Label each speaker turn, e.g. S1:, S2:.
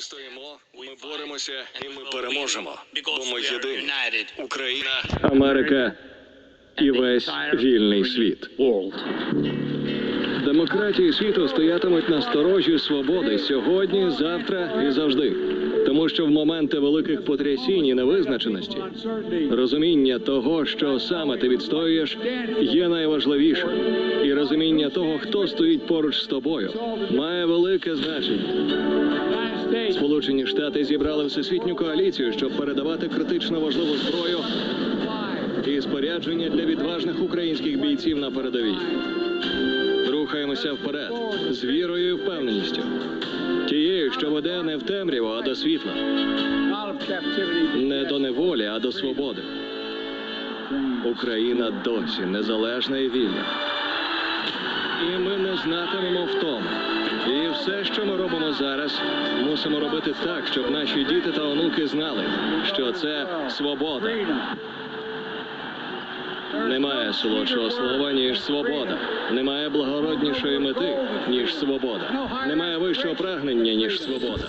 S1: стоїмо, ми боремося і ми переможемо. Бо ми єдині. Україна,
S2: Америка і весь вільний світ. Демократії світу стоятимуть на сторожі свободи сьогодні, завтра і завжди. Тому що в моменти великих потрясінь і невизначеності розуміння того, що саме ти відстоюєш, є найважливішим. І розуміння того, хто стоїть поруч з тобою, має велике значення. Сполучені Штати зібрали всесвітню коаліцію, щоб передавати критично важливу зброю і спорядження для відважних українських бійців на передовій. Рухаємося вперед з вірою і впевненістю. Тією, що веде не в темряву, а до світла, не до неволі, а до свободи. Україна досі незалежна і вільна. І ми не знатимемо втому. І все, що ми робимо зараз, мусимо робити так, щоб наші діти та онуки знали, що це свобода. Немає солодшого слова, ніж свобода. Немає благороднішої мети, ніж свобода. Немає вищого прагнення, ніж свобода.